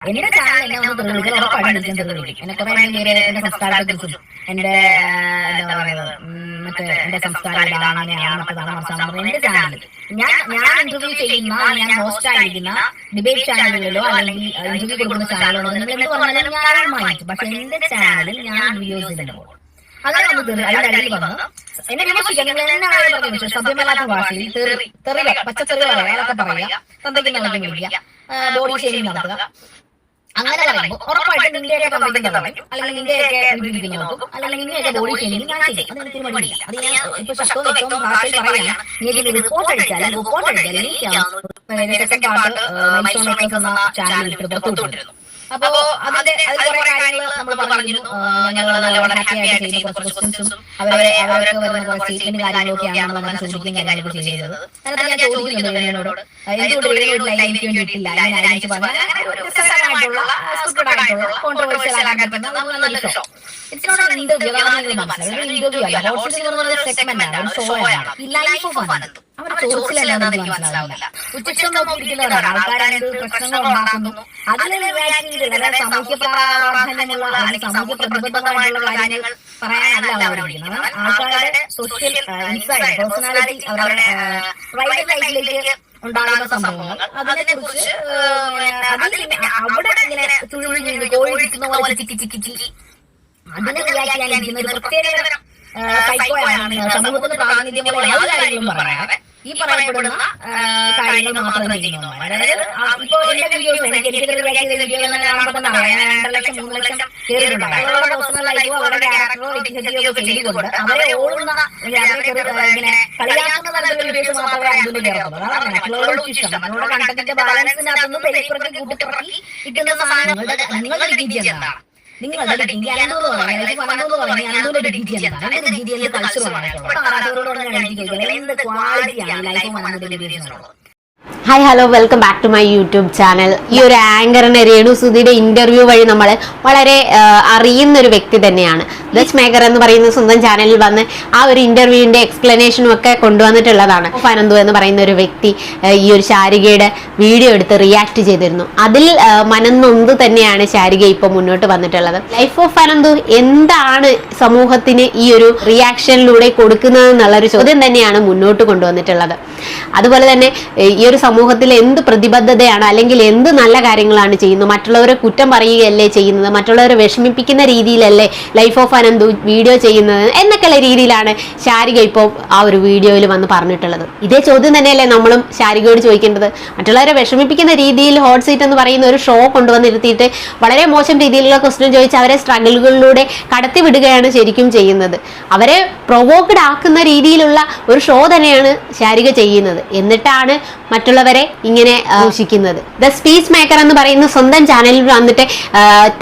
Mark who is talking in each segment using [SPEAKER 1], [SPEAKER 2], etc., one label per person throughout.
[SPEAKER 1] എന്റെ ചാനൽ എന്നെ ഒന്ന് തെളിവിക്കാൻ ഉറപ്പായിട്ടും വിളിക്കാൻ തെളിവിക്കും എന്നെ കുറെ പേര് എന്റെ സംസ്കാരത്തെ കുറിച്ചും എന്റെ എന്താ പറയുന്നത് മറ്റേ എന്റെ സംസ്കാരം ഇതാണ് അങ്ങനെയാണ് മറ്റേതാണ് മറിച്ചാണ് എന്റെ ചാനൽ ഞാൻ ഞാൻ ഇന്റർവ്യൂ ചെയ്യുന്ന ഞാൻ ഹോസ്റ്റ് ആയിരിക്കുന്ന ഡിബേറ്റ് ചാനലുകളിലോ അല്ലെങ്കിൽ ഇന്റർവ്യൂ കൊടുക്കുന്ന ചാനലുകളോ നിങ്ങൾ എന്ത് പറഞ്ഞാലും ഞാൻ മാറ്റി പക്ഷെ എന്റെ ചാനലിൽ ഞാൻ വീഡിയോസ് ഇടുമ്പോൾ അങ്ങനെ നമുക്ക് അതിന്റെ ഇടയിൽ വന്ന് എന്നെ വിമർശിക്കാൻ നിങ്ങൾ എന്നെ ആരും പറഞ്ഞു. സഭ്യമല്ലാത്ത ഭാഷയിൽ തെറി പറയാം അതൊക്കെ പറയാം തന്തയ്ക്ക് നടത്തി വിളിക്കുക ബോഡി ഷേവിംഗ് നടത്തുക അങ്ങനെ പറയുമ്പോൾ ഉറപ്പായിട്ടും നിന്റെയൊക്കെ അല്ലെങ്കിൽ നിന്റെയൊക്കെ വിളിക്കുന്ന നോക്കും അല്ലെങ്കിൽ നിന്റെയൊക്കെ ബോഡി ഷേവിംഗ് ഞാൻ ചെയ്യും. അത് മടിയില്ല. അത് ഞാൻ ഇപ്പൊ ശക്തവും വ്യക്തവും ഭാഷയിൽ പറയാൻ നീ ഇതിൽ റിപ്പോർട്ട് അടിച്ചാൽ റിപ്പോർട്ട് അടിച്ചാൽ എനിക്കാവുന്ന സെക്കൻഡ് പാർട്ട് മൈസൂർ മേക്കേഴ്സ് എന്ന ചാനൽ ഇട്ട് പുറത്തുവിട്ടിരുന്നു അപ്പോ അതിന്റെ കുറെ കാര്യങ്ങൾ നമ്മൾ പറഞ്ഞു ഞങ്ങൾ വളരെ ഹാപ്പി ആയിട്ട് ചെയ്ത കുറച്ച് ക്വസ്റ്റ്യൻസും അവരെ അവരൊക്കെ വരുന്ന കുറച്ച് സ്റ്റേറ്റ്മെന്റ് കാര്യങ്ങളൊക്കെയാണ് നമ്മൾ ചോദിക്കുകയും കാര്യങ്ങളൊക്കെ ചെയ്തത്. അതിനകത്ത് ഞാൻ ചോദിക്കുന്നുണ്ട് എന്നോട് എന്തുകൊണ്ട് അങ്ങനെ പറഞ്ഞാൽ ആയിട്ടുള്ള കോൺട്രവേഴ്സ്യൽ ആകാൻ പറ്റുന്ന നല്ലൊരു ഷോ ഇറ്റ്സ് നോട്ട് ഇന്റർവ്യൂ അല്ല ഹോട്ട്സിൽ എന്ന് പറഞ്ഞ സെഗ്മെന്റ് ആണ്. ഒരു ഷോ ആണ്. ലൈഫ് ഓഫ് അനന്ത് അവർ ചോദിച്ചില്ലെന്ന് എനിക്ക് മനസ്സിലാവില്ല. ഉച്ചക്ഷം നോക്കിയിരിക്കുന്നവരാണ് ആൾക്കാരാണ് പ്രശ്നങ്ങൾ ഉണ്ടാക്കുന്നു. അതിൽ റിയാക്ട് ചെയ്തില്ല അതായത് സാമൂഹ്യ പ്രാധാന്യമുള്ള അല്ലെങ്കിൽ സാമൂഹ്യ പ്രതിബദ്ധമായിട്ടുള്ള കാര്യങ്ങൾ പറയാനല്ല അവർ ആൾക്കാരുടെ സോഷ്യൽ ഇൻസൈഡ് പേഴ്സണാലിറ്റി അവരുടെ പ്രൈവറ്റ് ലൈഫിലേക്ക് ഉണ്ടാകുന്ന സംഭവങ്ങൾ. അതിനെ കുറിച്ച് അവിടെ ഇങ്ങനെ തുഴി കോഴി കിട്ടുന്ന പോലെ ചിക്കി ചിക്കി ചിക്കി അതിനെ റിയാക്ട് ചെയ്യാനിരിക്കുന്ന ഒരു പ്രത്യേക സൈക്കോയാണ്. സമൂഹത്തിന് പോലെ എല്ലാ കാര്യങ്ങളും പറയാതെ ഈ പറയപ്പെടുന്ന കാര്യങ്ങൾ മാത്രം ചെയ്യുന്നവന്മാർ അതായത് ഇപ്പൊ എന്റെ വീഡിയോസ് എനിക്ക് ഞാൻ രണ്ടര ലക്ഷം മൂന്ന് ലക്ഷം അവരുടെ അവരുടെ ക്യാരക്ടറോ ചെയ്തുകൊണ്ട് അവരെ ഓടുന്ന അല്ലെങ്കിൽ അവരെ ചെറു- ആ, ഇങ്ങനെ കളിയാക്കുന്ന തരത്തിലുള്ള വീഡിയോസ് മാത്രമേ അതിൽ കയറത്തുള്ളൂ അതാണ് മറ്റുള്ളവരോട് ഇഷ്ടം മറ്റുള്ളവരുടെ കണ്ടന്റിന്റെ ബാലൻസിനകത്തുനിന്ന് പെരിപ്പുറക്കി കൂട്ടിപ്പുറക്കി കിട്ടുന്ന സാധനങ്ങളുടെ നിങ്ങളുടെ നിങ്ങളുടെ ഡിഗ്രി അനന്തൂന്ന് പറയുന്നത് അനന്തൂന്റെ ഡിഗ്രി എന്താണ് എന്ത് ഡിഗ്രി എനിക്ക് ക്വാളിറ്റി എന്ത് ക്വാളിറ്റിയാണ് ലൈഫ് വന്നതിന്റെ degree
[SPEAKER 2] hi hello welcome back to my YouTube channel ഈ ഒരു ആങ്കറിനെ രേണു സുധിയുടെ ഇന്റർവ്യൂ വഴി നമ്മൾ വളരെ അറിയുന്ന ഒരു വ്യക്തി തന്നെയാണ്. ദച്ച് മേക്കർ എന്ന് പറയുന്ന സ്വന്തം ചാനലിൽ വന്ന് ആ ഒരു ഇന്റർവ്യൂവിന്റെ എക്സ്പ്ലനേഷനും ഒക്കെ കൊണ്ടുവന്നിട്ടുള്ളതാണ്. ഫനന്തു എന്ന് പറയുന്ന ഒരു വ്യക്തി ഈ ഒരു ശാരികയുടെ വീഡിയോ എടുത്ത് റിയാക്ട് ചെയ്തിരുന്നു. അതിൽ മനന്നൊന്ത് തന്നെയാണ് ശാരിക ഇപ്പോൾ മുന്നോട്ട് വന്നിട്ടുള്ളത്. ലൈഫ് ഓഫ് ഫനന്തു എന്താണ് സമൂഹത്തിന് ഈ ഒരു റിയാക്ഷനിലൂടെ കൊടുക്കുന്നത് എന്നുള്ള ഒരു ചോദ്യം തന്നെയാണ് മുന്നോട്ട് കൊണ്ടുവന്നിട്ടുള്ളത്. അതുപോലെ തന്നെ ഈ ഒരു സമൂഹത്തിൽ എന്ത് പ്രതിബദ്ധതയാണ് അല്ലെങ്കിൽ എന്ത് നല്ല കാര്യങ്ങളാണ് ചെയ്യുന്നത്? മറ്റുള്ളവരെ കുറ്റം പറയുകയല്ലേ ചെയ്യുന്നത്? മറ്റുള്ളവരെ വിഷമിപ്പിക്കുന്ന രീതിയിലല്ലേ ലൈഫ് ഓഫ് അനന്തു വീഡിയോ ചെയ്യുന്നത് എന്നൊക്കെയുള്ള രീതിയിലാണ് ശാരിക ഇപ്പോൾ ആ ഒരു വീഡിയോയിൽ വന്ന് പറഞ്ഞിട്ടുള്ളത്. ഇതേ ചോദ്യം തന്നെയല്ലേ നമ്മളും ശാരികയോട് ചോദിക്കേണ്ടത്. മറ്റുള്ളവരെ വിഷമിപ്പിക്കുന്ന രീതിയിൽ ഹോട്ട് സീറ്റ് എന്ന് പറയുന്ന ഒരു ഷോ കൊണ്ടുവന്നിരുത്തിയിട്ട് വളരെ മോശം രീതിയിലുള്ള ക്വസ്റ്റ്യൻ ചോദിച്ച് അവരെ സ്ട്രഗിളുകളിലൂടെ കടത്തി വിടുകയാണ് ശരിക്കും ചെയ്യുന്നത്. അവരെ പ്രൊവോക്ഡ് ആക്കുന്ന രീതിയിലുള്ള ഒരു ഷോ തന്നെയാണ് ശാരിക ചെയ്യുന്നത്. എന്നിട്ടാണ് മറ്റുള്ളവരെ ഇങ്ങനെ ദൂഷിക്കുന്നത്. ദ സ്പീച്ച് മേക്കർ എന്ന് പറയുന്ന സ്വന്തം ചാനലിൽ വന്നിട്ട്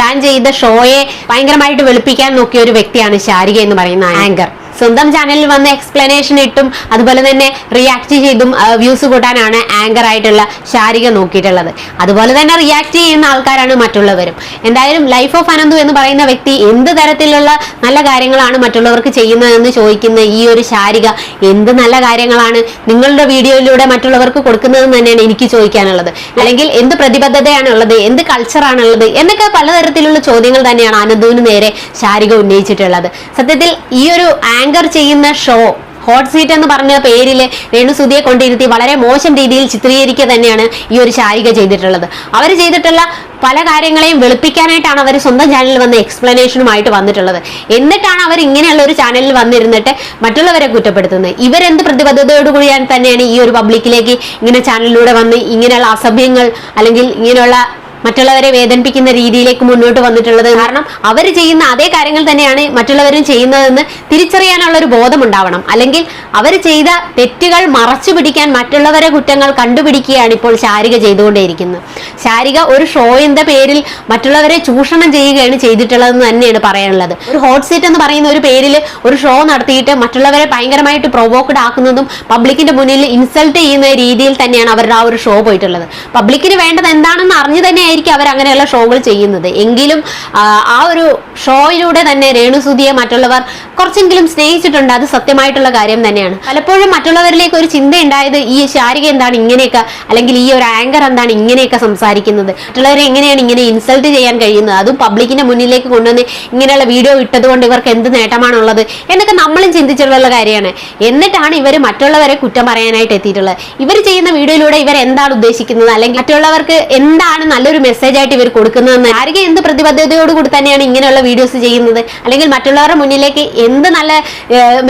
[SPEAKER 2] താൻ ചെയ്ത ഷോയെ ഭയങ്കരമായിട്ട് വെളുപ്പിക്കാൻ നോക്കിയ ഒരു വ്യക്തിയാണ് ശാരിക എന്ന് പറയുന്ന ആങ്കർ. സ്വന്തം ചാനലിൽ വന്ന് എക്സ്പ്ലനേഷൻ ഇട്ടും അതുപോലെ തന്നെ റിയാക്ട് ചെയ്തും വ്യൂസ് കൂട്ടാനാണ് ആങ്കർ ആയിട്ടുള്ള ശാരിക നോക്കിയിട്ടുള്ളത്. അതുപോലെ തന്നെ റിയാക്ട് ചെയ്യുന്ന ആൾക്കാരാണ് മറ്റുള്ളവരും. എന്തായാലും ലൈഫ് ഓഫ് അനന്തു എന്ന് പറയുന്ന വ്യക്തി എന്ത് തരത്തിലുള്ള നല്ല കാര്യങ്ങളാണ് മറ്റുള്ളവർക്ക് ചെയ്യുന്നതെന്ന് ചോദിക്കുന്ന ഈ ഒരു ശാരിക എന്ത് നല്ല കാര്യങ്ങളാണ് നിങ്ങളുടെ വീഡിയോയിലൂടെ മറ്റുള്ളവർക്ക് കൊടുക്കുന്നതെന്ന് തന്നെയാണ് എനിക്ക് ചോദിക്കാനുള്ളത്. അല്ലെങ്കിൽ എന്ത് പ്രതിബദ്ധതയാണ് ഉള്ളത് എന്ത് കൾച്ചറാണ് ഉള്ളത് എന്നൊക്കെ പലതരത്തിലുള്ള ചോദ്യങ്ങൾ തന്നെയാണ് അനന്തുവിന് നേരെ ശാരിക ഉന്നയിച്ചിട്ടുള്ളത്. സത്യത്തിൽ ഈ ഒരു ആങ്കർ ചെയ്യുന്ന ഷോ ഹോട്ട് സീറ്റ് എന്ന് പറഞ്ഞ പേരിൽ രേണുസുതിയെ കൊണ്ടിരുത്തി വളരെ മോശം രീതിയിൽ ചിത്രീകരിക്കുക തന്നെയാണ് ഈ ഒരു ശാരിക ചെയ്തിട്ടുള്ളത്. അവർ ചെയ്തിട്ടുള്ള പല കാര്യങ്ങളെയും വെളുപ്പിക്കാനായിട്ടാണ് അവർ സ്വന്തം ചാനലിൽ വന്ന് എക്സ്പ്ലനേഷനുമായിട്ട് വന്നിട്ടുള്ളത്. എന്നിട്ടാണ് അവർ ഇങ്ങനെയുള്ള ഒരു ചാനലിൽ വന്നിരുന്നിട്ട് മറ്റുള്ളവരെ കുറ്റപ്പെടുത്തുന്നത്. ഇവരെന്ത് പ്രതിബദ്ധതയോടുകൂടിയാണ് തന്നെയാണ് ഈ ഒരു പബ്ലിക്കിലേക്ക് ഇങ്ങനെ ചാനലിലൂടെ വന്ന് ഇങ്ങനെയുള്ള അസഭ്യങ്ങൾ അല്ലെങ്കിൽ ഇങ്ങനെയുള്ള മറ്റുള്ളവരെ വേദനിപ്പിക്കുന്ന രീതിയിലേക്ക് മുന്നോട്ട് വന്നിട്ടുള്ളത് കാരണം അവർ ചെയ്യുന്ന അതേ കാര്യങ്ങൾ തന്നെയാണ് മറ്റുള്ളവരും ചെയ്യുന്നതെന്ന് തിരിച്ചറിയാനുള്ള ഒരു ബോധം ഉണ്ടാവണം അല്ലെങ്കിൽ അവർ ചെയ്ത തെറ്റുകൾ മറച്ചു പിടിക്കാൻ മറ്റുള്ളവരെ കുറ്റങ്ങൾ കണ്ടുപിടിക്കുകയാണ് ഇപ്പോൾ ശാരിക ചെയ്തുകൊണ്ടേയിരിക്കുന്നത്. ശാരിക ഒരു ഷോയിന്റെ പേരിൽ മറ്റുള്ളവരെ ചൂഷണം ചെയ്യുകയാണ് ചെയ്തിട്ടുള്ളതെന്ന് തന്നെയാണ് പറയാനുള്ളത്. ഒരു ഹോട്ട് സീറ്റ് എന്ന് പറയുന്ന ഒരു പേരിൽ ഒരു ഷോ നടത്തിയിട്ട് മറ്റുള്ളവരെ ഭയങ്കരമായിട്ട് പ്രൊവോക്ഡ് ആക്കുന്നതും പബ്ലിക്കിന്റെ മുന്നിൽ ഇൻസൾട്ട് ചെയ്യുന്ന രീതിയിൽ തന്നെയാണ് അവരുടെ ആ ഒരു ഷോ പോയിട്ടുള്ളത്. പബ്ലിക്കിന് വേണ്ടത് എന്താണെന്ന് അറിഞ്ഞു തന്നെയായിരുന്നു തന്നെയായിരിക്കും അവർ അങ്ങനെയുള്ള ഷോകൾ ചെയ്യുന്നത്. എങ്കിലും ആ, ഒരു ഷോയിലൂടെ തന്നെ രേണുസുതിയെ മറ്റുള്ളവർ കുറച്ചെങ്കിലും സ്നേഹിച്ചിട്ടുണ്ട്. അത് സത്യമായിട്ടുള്ള കാര്യം തന്നെയാണ്. പലപ്പോഴും മറ്റുള്ളവരിലേക്ക് ഒരു ചിന്ത ഉണ്ടായത് ഈ ശാരിക എന്താണ് ഇങ്ങനെയൊക്കെ അല്ലെങ്കിൽ ഈ ഒരു ആങ്കർ എന്താണ് ഇങ്ങനെയൊക്കെ സംസാരിക്കുന്നത്. മറ്റുള്ളവരെ എങ്ങനെയാണ് ഇങ്ങനെ ഇൻസൾട്ട് ചെയ്യാൻ കഴിയുന്നത്? അതും പബ്ലിക്കിന്റെ മുന്നിലേക്ക് കൊണ്ടുവന്ന് ഇങ്ങനെയുള്ള വീഡിയോ ഇട്ടതുകൊണ്ട് ഇവർക്ക് എന്ത് നേട്ടമാണുള്ളത് എന്നൊക്കെ നമ്മളും ചിന്തിച്ചിട്ടുള്ള കാര്യമാണ്. എന്നിട്ടാണ് ഇവർ മറ്റുള്ളവരെ കുറ്റം പറയാനായിട്ട് എത്തിയിട്ടുള്ളത്. ഇവർ ചെയ്യുന്ന വീഡിയോയിലൂടെ ഇവർ എന്താണ് ഉദ്ദേശിക്കുന്നത്? അല്ലെങ്കിൽ മറ്റുള്ളവർക്ക് എന്താണ് നല്ലൊരു മെസ്സേജ് ആയിട്ട് ഇവർ കൊടുക്കുന്നതെന്ന് ആരെങ്കിലും എന്ത് പ്രതിബദ്ധതയോടുകൂടി തന്നെയാണ് ഇങ്ങനെയുള്ള വീഡിയോസ് ചെയ്യുന്നത്? അല്ലെങ്കിൽ മറ്റുള്ളവരുടെ മുന്നിലേക്ക് എന്ത് നല്ല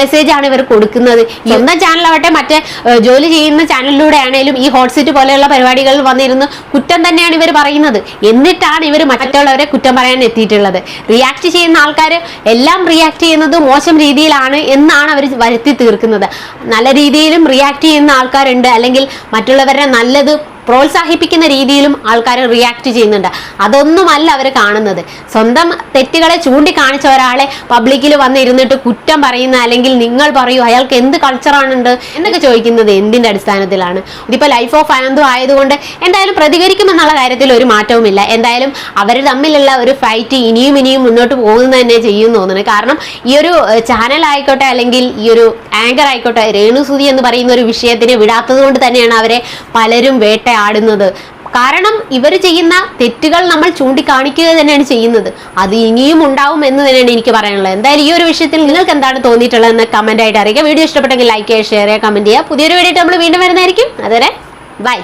[SPEAKER 2] മെസ്സേജ് ആണ് ഇവർ കൊടുക്കുന്നത്? സ്വന്തം ചാനലാവട്ടെ മറ്റേ ജോലി ചെയ്യുന്ന ചാനലിലൂടെ ആണെങ്കിലും ഈ ഹോട്ട് സീറ്റ് പോലെയുള്ള പരിപാടികളിൽ വന്നിരുന്ന് കുറ്റം തന്നെയാണ് ഇവർ പറയുന്നത്. എന്നിട്ടാണ് ഇവർ മറ്റുള്ളവരെ കുറ്റം പറയാൻ എത്തിയിട്ടുള്ളത്. റിയാക്ട് ചെയ്യുന്ന ആൾക്കാർ എല്ലാം റിയാക്ട് ചെയ്യുന്നത് മോശം രീതിയിലാണ് എന്നാണ് അവർ വരുത്തി തീർക്കുന്നത്. നല്ല രീതിയിലും റിയാക്ട് ചെയ്യുന്ന ആൾക്കാരുണ്ട്. അല്ലെങ്കിൽ മറ്റുള്ളവരുടെ നല്ലത് പ്രോത്സാഹിപ്പിക്കുന്ന രീതിയിലും ആൾക്കാർ റിയാക്ട് ചെയ്യുന്നുണ്ട്. അതൊന്നുമല്ല അവർ കാണുന്നത്. സ്വന്തം തെറ്റുകളെ ചൂണ്ടിക്കാണിച്ച ഒരാളെ പബ്ലിക്കിൽ വന്നിരുന്നിട്ട് കുറ്റം പറയുന്ന അല്ലെങ്കിൽ നിങ്ങൾ പറയൂ അയാൾക്ക് എന്ത് കൾച്ചറാണുണ്ട് എന്നൊക്കെ ചോദിക്കുന്നത് എന്തിന്റെ അടിസ്ഥാനത്തിലാണ്? ഇതിപ്പോൾ ലൈഫ് ഓഫ് അനന്തു ആയതുകൊണ്ട് എന്തായാലും പ്രതികരിക്കുമെന്നുള്ള കാര്യത്തിൽ ഒരു മാറ്റവുമില്ല. എന്തായാലും അവർ തമ്മിലുള്ള ഒരു ഫൈറ്റ് ഇനിയും ഇനിയും മുന്നോട്ട് പോകുന്നത് തന്നെ ചെയ്യും തോന്നുന്നു. കാരണം ഈ ഒരു ചാനൽ ആയിക്കോട്ടെ അല്ലെങ്കിൽ ഈ ഒരു ആങ്കർ ആയിക്കോട്ടെ രേണുസുതി എന്ന് പറയുന്ന ഒരു വിഷയത്തിനെ വിടാത്തത് കൊണ്ട് തന്നെയാണ് അവരെ പലരും വേട്ടയാടുന്നത് കാരണം ഇവർ ചെയ്യുന്ന തെറ്റുകൾ നമ്മൾ ചൂണ്ടിക്കാണിക്കുക തന്നെയാണ് ചെയ്യുന്നത്. അത് ഇനിയും ഉണ്ടാവും എന്ന് തന്നെയാണ് എനിക്ക് പറയാനുള്ളത്. എന്തായാലും ഈ ഒരു വിഷയത്തിൽ നിങ്ങൾക്ക് എന്താണ് തോന്നിയിട്ടുള്ളതെന്ന് കമന്റ് ആയിട്ട് അറിയിക്കുക വീഡിയോ ഇഷ്ടപ്പെട്ടെങ്കിൽ ലൈക്ക് ചെയ്യുക ഷെയർ ചെയ്യുക കമന്റ് ചെയ്യുക. പുതിയൊരു വീഡിയോ നമ്മൾ വീണ്ടും വരുന്നതായിരിക്കും. അതുവരെ ബൈ